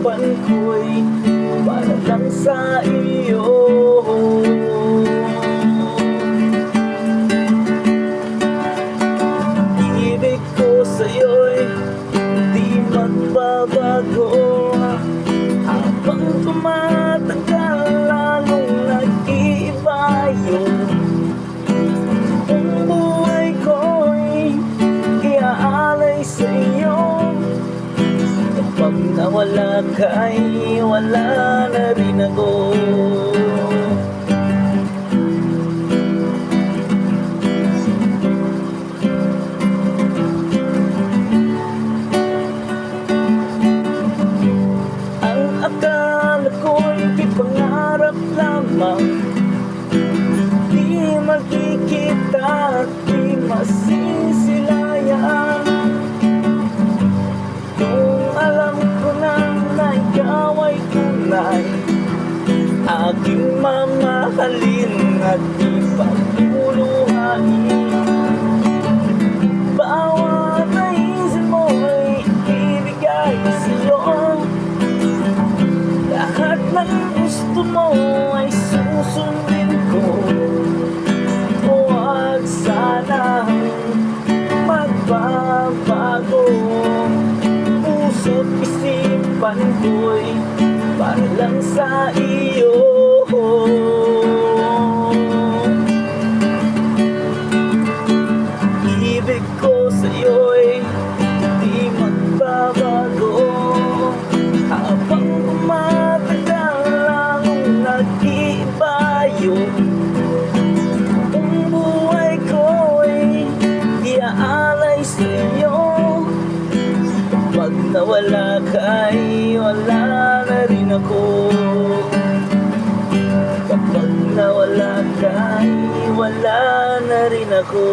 isipan ko'y para lang sa iyo. Ka ay wala na rin ako. Ang akala ko'y di pangarap lamang Aking mamahalin at ipagmuluhain Bawat naisip mo'y ibigay sa'yo. Lahat ng gusto mo ay susundin ko. Huwag sana magbabago. Puso't isipan ko'y para lang sa iyo ko sa'yo'y di magbabago. Habang tumatagal ang nag-iiba yung Ang buhay ko'y iaalay sa'yo. Pag nawala ka ay wala na rin ako. Kapag nawala ka ay wala na rin ako